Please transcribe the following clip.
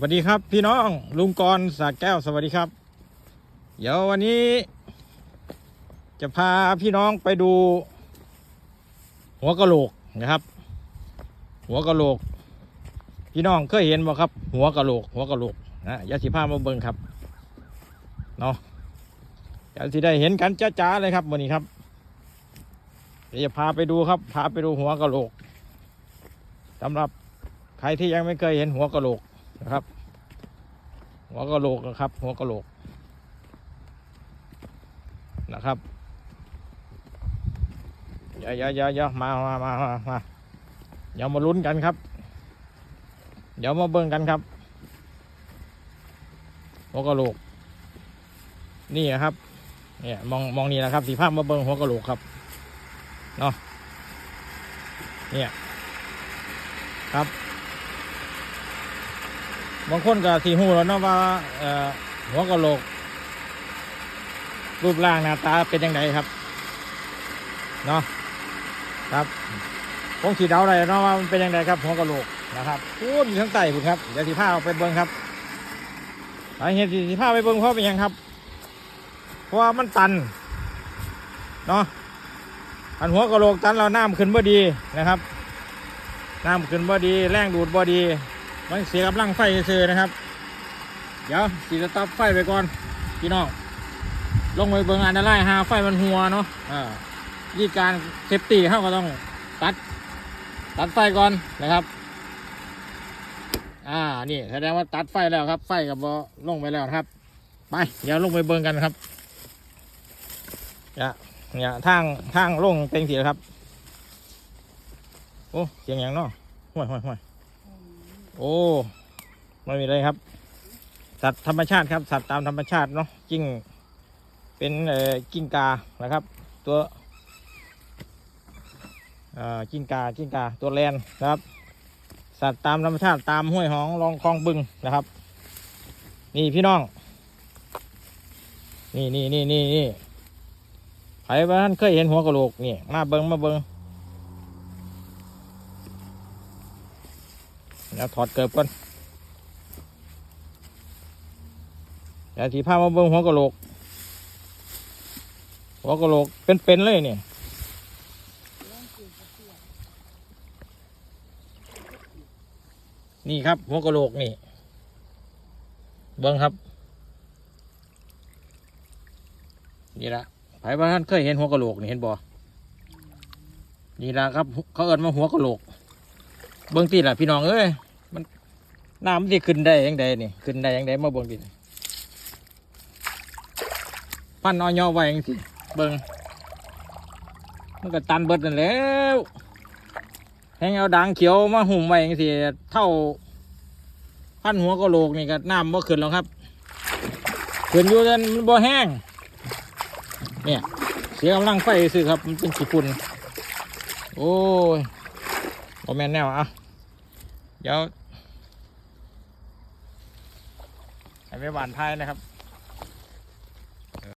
วัสดีครับพี่น้องลุงกรสากแก้วสวัสดีครับ เดี๋ยววันนี้ จะพาพี่น้องไปดู หัวกะโหลกนะครับ หัวกะโหลก พี่น้องเคยเห็นบ่ครับ หัวกะโหลก หัวกะโหลกนะยาสิพามาเบิ่งครับเนาะอยาสิได้เห็นกันจ้าๆเลยครับวันนี้ครับเดี๋ยวจะพาไปดูครับ พาไปดูหัวกะโหลกสำหรับใครที่ยังไม่เคยเห็นหัวกะโหลก นะครับ หัวกะโหลกนะครับ หัวกะโหลกนะครับอย่าอย่าอย่าอย่ามามามามามาเดี๋ยวมาลุ้นกันครับ เดี๋ยวมาเบิ่งกันครับหัวกะโหลก นี่นะครับเนี่ยมองมองนี่นะครับ สีภาพมาเบิ่งหัวกะโหลกครับเนาะเนี่ยครับ บางคนก็สีหูแล้วเนาะว่าหัวกะโหลก รูปร่างหน้าตาเป็นยังไงครับเนาะครับคงสีเดาอะไรเนาะว่ามันเป็นยังไงครับหัวกะโหลกนะครับพูดอยู่ข้างใต้คุณครับเดี๋ยวสีผ้าเอาไปเบิ้งครับสาเหตุสีผ้าไปเบิ้งเพราะเป็นยังครับ เพราะว่ามันตันเนาะอันหัวกะโหลกตันเราน้ำขึ้นบ่ดีนะครับน้ำขึ้นบ่ดี แรงดูดบ่ดี มันเสียกำลังไฟเฉยนะครับ เดี๋ยวสีสต็อปไฟไปก่อนพี่น้องลงไปเบิ่งอันตรายหาไฟมันหัวเนาะอ่าวิธีการเซฟตี้เขาก็ต้องตัด ตัดไฟก่อนนะครับ อ่านี่แสดงว่าตัดไฟแล้วครับ ไฟกับบอลงไปแล้วครับ ไปเดี๋ยวลงไปเบิ่งกันครับเนี่ยเนี่ยทางทางลงเป็นสีครับ โอ้เสียงอย่างเนาะห่วยห่วยห่วย โอ้ไม่มีอะไรครับ สัตว์ธรรมชาติครับ สัตว์ตามธรรมชาติเนาะกิ้งเป็นเอ่อกิ้งกานะครับ ตัวอ่อกิ้งกากิ้งกาตัวแลนนะครับ สัตว์ตามธรรมชาติตามห้วยหองลองคลองบึงนะครับ นี่พี่น้อง นี่นี่นี่นี่นี่ใครบ้านเคยเห็นหัวกะโหลกนี่มาเบิงมาเบิง เดี๋ยวถอดเกิบก่อนเดี๋ยวทีผ้ามาเบิงหัวกะโหลก หัวกะโหลกเป็นๆเลยเนี่ยนี่ครับ หัวกะโหลกนี่ เบิ้งครับ นี่ละไผบ้านเคยเห็นหัวกะโหลกนี่เห็นบ่นี่ละครับ เขาเอิ้นมาหัวกะโหลก เบิ้งตีละพี่น้องเอ้ย น้ำมันจะขึ้นได้ยังไงนี่ขึ้นได้ยังไงมาเบิ้งตีพันเนอยอไว้ยังสิเบิงมันก็ตันเบิดนั่นแล้วแหงเอาด่างเขียวมาหุ่มไว้จังสิเท่าพันหัวกะโลกนี่ก็น้ำบ่ขึ้นแล้วครับขึ้นอยู่แต่มันบ่แห้งเนี่ยเสียกำลังไฟซื้อครับ มันเป็นสีฝุ่นโอ้ยบ่แม่นแนวอะเดี๋ยวให้ ไม่หวานท้ายนะครับ